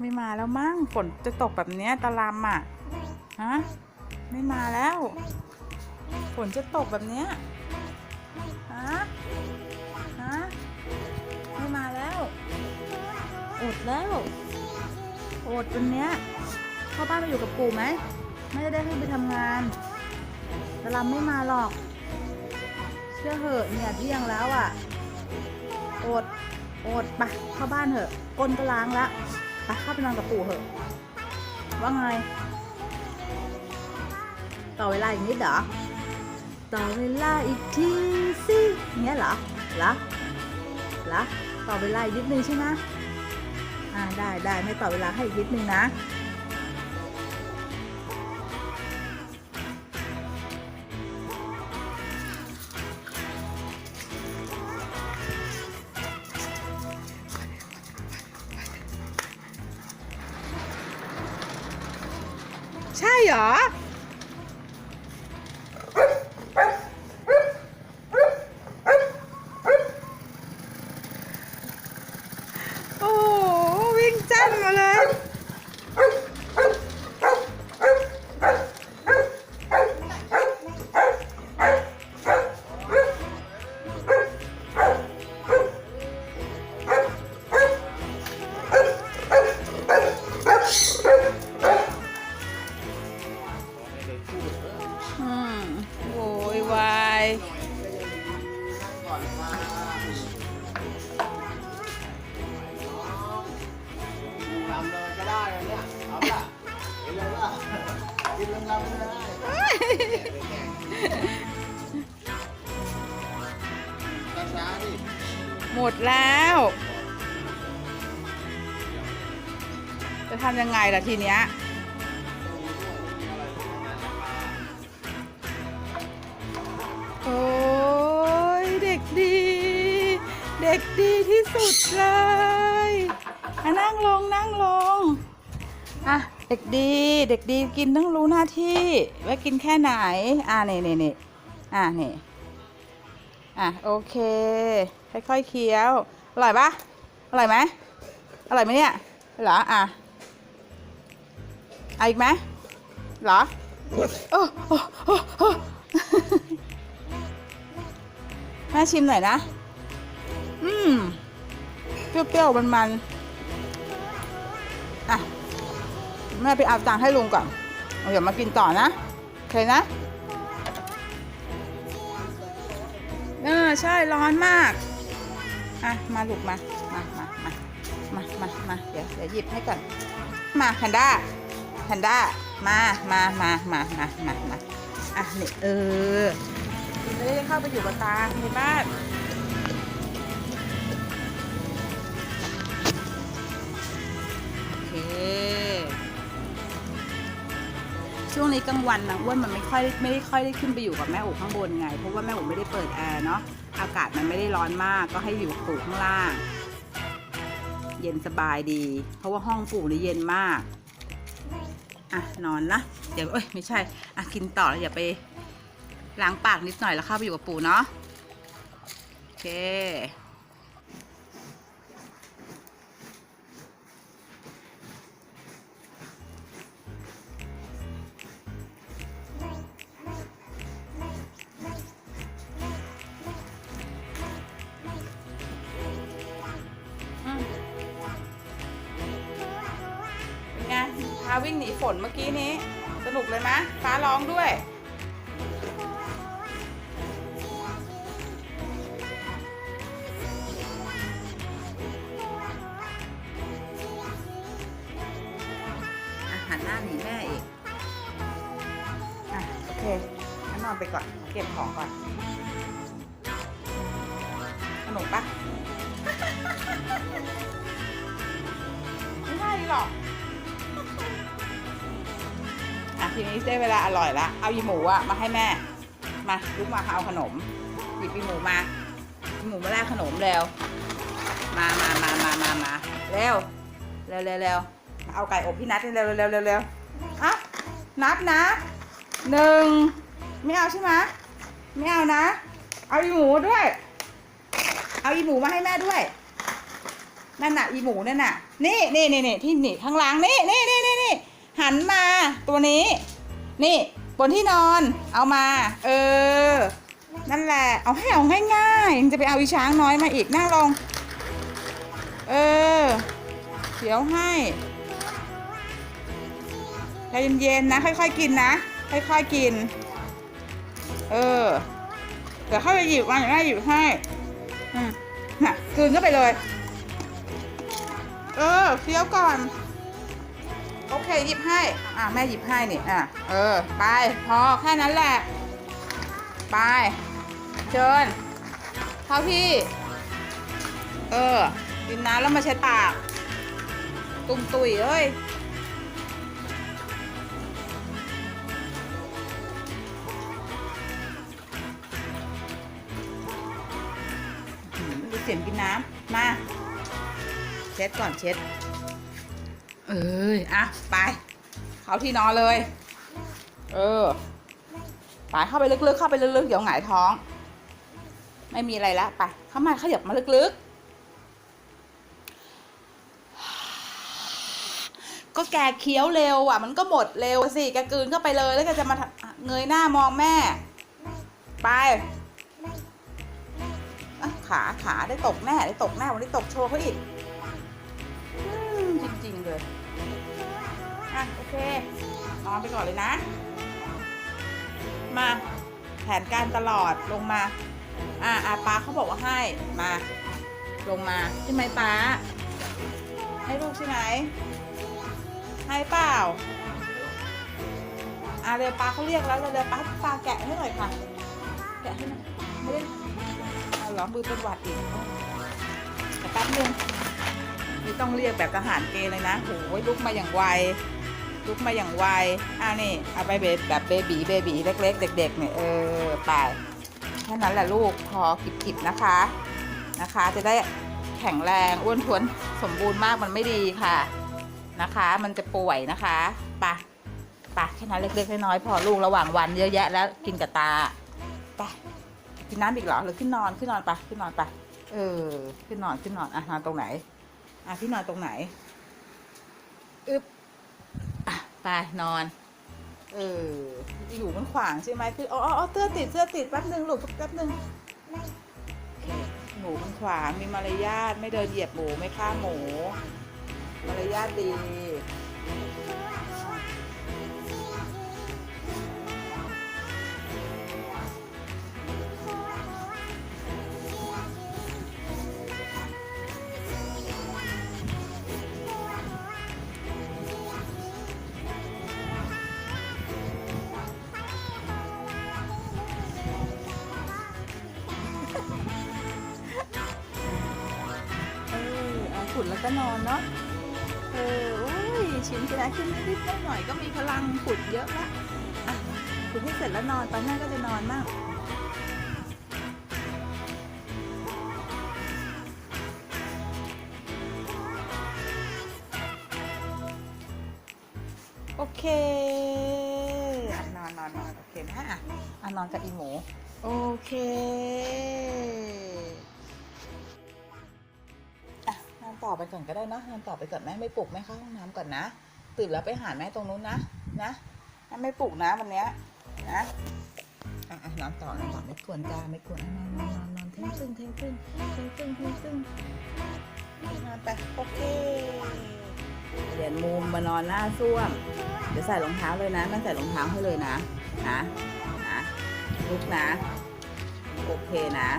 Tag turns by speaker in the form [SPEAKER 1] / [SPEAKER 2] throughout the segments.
[SPEAKER 1] ไม่มาแล้วมั้งฝนจะตกแบบเนี้ยตะลำอะฮะไม่มาแล้ว ฝนจะตกแบบเนี้ยฮะฮะไม่มาแล้วอดแล้วอดจนเนี้ยเข้าบ้านไปอยู่กับปู่ไหมไม่ได้ให้ไปทำงานตะลำไม่มาหรอก เชื่อเหอะเนี่ยเที่ยงแล้วอะอดอดไปเข้าบ้านเถอะก้นก็ล้างละ ไปเข้าไปนอนกับปู่เหอะ ว่าไง ต่อเวลาอีกนิดเหรอ ต่อเวลาอีกทีสิเงี้ยเหรอเหรอเหรอต่อเวลาอีกนิดนึงใช่ไหมอ่าได้ได้ไม่ต่อเวลาให้อีกนิดนึงนะ หม
[SPEAKER 2] ด
[SPEAKER 1] แล้ว จะทำยังไงล่ะทีเนี้ยโอ้ยเด็กดี เด็กดีที่สุดเลยอะนั่งลงนั่งลงอะเด็กดี เด็กดีกินต้องรู้หน้าที่ ว่ากินแค่ไหน อะนี่นี่นี่อะนี่ อะโอเค ค่อยๆเคี้ยว อร่อยปะอร่อยไหมอร่อยไหมเนี่ยเหรออะเอาอีกไหมเหรอโอ้โอ้โอ้แม่ชิมหน่อยนะ อืม เปรี้ยวๆ มันๆ อะ แม่ไปเอาตังค์ให้ลุงก่อน เดี๋ยวมากินต่อนะ โอเคนะ ใช่ร้อนมากอะมาลูกมามามามามามามาเดี๋ยวเดี๋ยวหยิบให้ก่อนมาแพนด้าแพนด้ามามามามามามามาอะนี่เออจะได้เข้าไปอยู่กับตาในบ้านโอเคช่วงนี้กลางวันนะอ้วนมันไม่ค่อยไม่ได้ค่อยได้ขึ้นไปอยู่กับแม่อูข้างบนไง เพราะว่าแม่อูไม่ได้เปิดแอร์เนาะ อากาศมันไม่ได้ร้อนมากก็ให้อยู่ปู่ข้างล่าง เย็นสบายดี เพราะว่าห้องปู่นี่เย็นมาก อะนอนนะ เดี๋ยวเอ้ยไม่ใช่ อะกินต่อแล้วอย่าไปล้างปากนิดหน่อยแล้วเข้าไปอยู่กับปู่เนาะโอเค วิ่งหนีฝนเมื่อกี้นี้ สนุกเลยมะฟ้าร้องด้วย อาหารหน้าหนีแม่อีกอะโอเคงั้นนอนไปก่อน เก็บของก่อนขนมปะ ไม่ใช่หรอกอะ ทีนี้ได้เวลาอร่อยละเอาอีหมูอะมาให้แม่ มาลุกมาเอาขนม หยิบอีหมูมาอีหมูมาแลกขนมเร็ว มามามามามามาเร็วเร็วเร็วเร็วเอาไก่อบพี่นัทเร็วเร็วเร็วเร็วอะนับนะหนึ่งไม่เอาใช่ไหมไม่เอานะ เอาอีหมูด้วย เอาอีหมูมาให้แม่ด้วยนั่นน่ะอีหมูนั่นน่ะนี่นี่นี่นี่ที่นี่ข้างหล่างนี่นี่นี่นี่นี่ หันมาตัวนี้ นี่บนที่นอนเอามา เออ นั่นแหละ เอาให้เอาง่ายๆจะไปเอาอีช้างน้อยมาอีกนั่งลง เออ เดี๋ยวให้ใจเย็นๆนะ ค่อยๆกินนะ ค่อยๆกิน เออ เดี๋ยวเข้าไปหยิบมาเดี๋ยวแม่หยิบให้น่ะกลืนเข้าไปเลย เออเคี้ยวก่อน โอเคหยิบให้ อะแม่หยิบให้นี่อะเออ ไป พอแค่นั้นแหละ ไป เชิญเข้าที่ เออกินน้ำแล้วมาเช็ดปาก ตุ่มตุยเอ้ยอืมดูเสียงกินน้ำมา เช็ดก่อนเช็ด เอ้ยอะไป เขาที่นอนเลย เออไปเข้าไปลึกๆ เข้าไปลึกๆ เดี๋ยวหงายท้อง ไม่มีอะไรแล้วไป เข้ามาขยับมาลึกๆ ก็แกเคี้ยวเร็วอะ มันก็หมดเร็วสิ แกกืนเข้าไปเลยแล้วแกจะมาเงยหน้ามองแม่ ไปขาขาได้ตกแน่ได้ตกแน่วันนี้ตกโชว์เขาอีก อะโอเคนอนไปก่อนเลยนะ มาแผนการตลอดลงมา อ่าอาป้าเขาบอกว่าให้มา ลงมาใช่ไหมป้า ให้ลูกใช่ไหมให้เปล่าอ่าเร็วป้าเขาเรียกแล้วเร็วป้าป้าแกะให้หน่อยค่ะ แกะให้หน่อยไม่ได้เอาหรอมือเป็นหวัดอีกแต่แป๊บนึงนี่ต้องเรียกแบบทหารเกณฑ์เลยนะโหยลุกมาอย่างไว ลุกมาอย่างไวอ่านี่เอาไปแบบเบบีเบบีเล็ก ๆ เด็กๆเนี่ยเออไปแค่นั้นแหละลูกพอกิบๆนะคะนะคะ จะได้แข็งแรงอ้วนท้วนสมบูรณ์มากมันไม่ดีค่ะนะคะ มันจะป่วยนะคะไปะปะแค่นั้นเล็กๆน้อยๆพอลูกระหว่างวันเยอะแยะแล้วกินกับตาไปกินน้ำอีกเหรอหรือขึ้นนอนขึ้นนอนไปขึ้นนอนไปเออขึ้นนอนขึ้นนอนอะนอนตรงไหนอะที่นอนตรงไหนอึ๊บ ไปนอน เออ อยู่มันขวางใช่ไหมคืออ๋ออ๋อเสื้อติดเสื้อติดแป๊บนึงลูกแป๊บนึงโอเคหมูมันขวางมีมารยาทไม่เดินเหยียบหมูไม่ฆ่าหมู มารยาทดี อเอาขุดแล้วก็นอนเนาะ เออโอ้ยชิมชนะขึ้นนิดๆหน่อยๆก็มีพลังขุดเยอะละอะขุดให้เสร็จแล้วนอนตอนหน้าก็จะนอนมั่งโอเคอนอนนอนนอนโอเคนะอะอะนอนกับอีหมู โอเค ต่อไปก่อนก็ได้นะนอนต่อไปก่อนแม่ไม่ปลุกแม่เข้าห้องน้ำก่อนนะ ตื่นแล้วไปหาแม่ตรงนู้นนะ นะแม่ไม่ปลุกนะวันเนี้ยนะอะอะนอนต่อนอนต่อไม่ควรจ้าไม่ควรนอนนอนนอนนอนเที่ยงครึ่งเที่ยงครึ่งเที่ยงครึ่งเที่ยงครึ่งนอนไปโอเคเปลี่ยนมุมมานอนหน้าส้วมเดี๋ยวใส่รองเท้าเลยนะแม่ใส่รองเท้าให้เลยนะนะนะลุกนะ โอเคนะ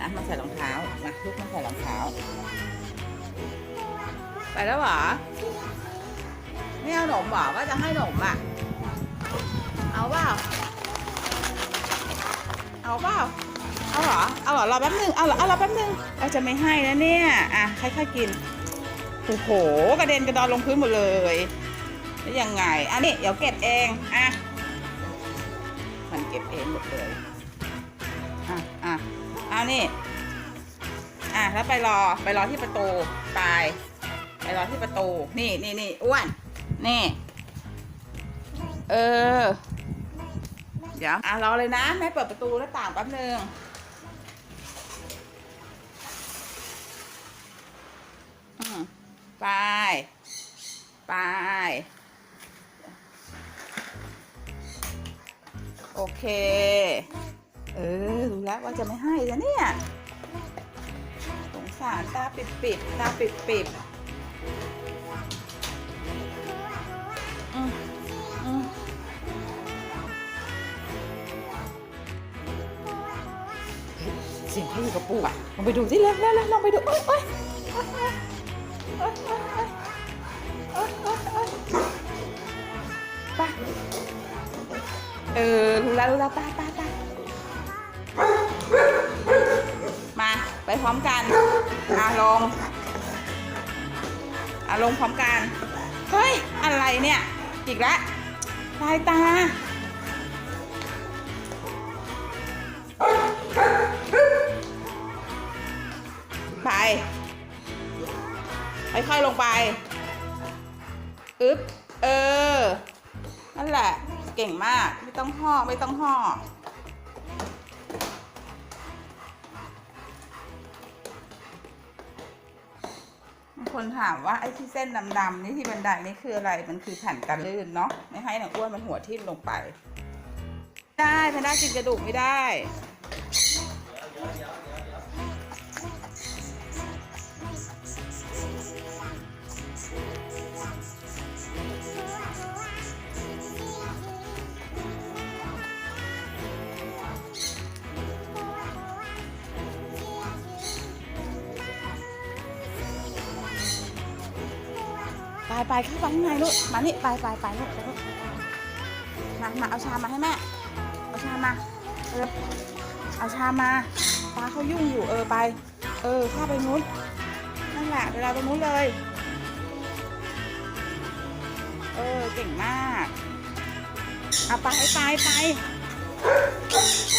[SPEAKER 1] นะมาใส่รองเท้ามาลุกมาใส่รองเท้า ไปแล้วเหรอ ไม่เอาหนมเหรอว่าจะให้หนมอะ เอาเปล่า เอาเปล่า เอาเหรอ เอาเหรอรอแป๊บนึง เอาเหรอเอารอแป๊บนึงเราจะไม่ให้นะเนี่ย อะค่อยๆกิน โอ้โห กระเด็นกระดอนลงพื้นหมดเลยแล้วยังไง อันนี้เดี๋ยวเก็บเอง อะ มันเก็บเองหมดเลย อะอะ เอานี่ อะแล้วไปรอไปรอที่ประตูตายไปรอที่ประตู นี่นี่นี่อ้วน นี่ เออ เดี๋ยว อะรอเลยนะ แม่เปิดประตูแล้วต่างแป๊บนึงไป ไป โอเค เออรู้แล้วว่าจะไม่ให้แล้วเนี่ยสงสารตาปิดปิดตาปิดปิดเสียงเขาอยู่กับปู่อะลองไปดูสิเล็วเร็วลองไปดูโอ๊ยโอ๊ยไปเออรู้แล้วรู้แล้วไปไปไป ไปพร้อมกันอะลงอะลงพร้อมกัน เฮ้ย อะไรเนี่ย อีกแล้วลายตา ไป ค่อยๆลงไป อึ๊บ เออ นั่นแหละ เก่งมาก ไม่ต้องห่อ ไม่ต้องห่อ คนถามว่าไอ้ที่เส้นดำๆนี่ที่บันไดนี่คืออะไร มันคือแผ่นกันลื่นเนาะ ไม่ให้หนังอ้วนมันหัวทิ่มลงไป ได้แพนด้ากินกระดูกไม่ได้ ไปไปเข้าไปข้างในลูก มานี่ไปไปไปลูกไปลูกมามาเอาชามาให้แม่ เอาชามาเออเอาชามมาตาเขายุ่งอยู่เออไป เออข้าไปนู้นนั่นแหละเวลาตรงนู้นเลย เออเก่งมากเอาไปไปไป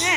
[SPEAKER 1] แม่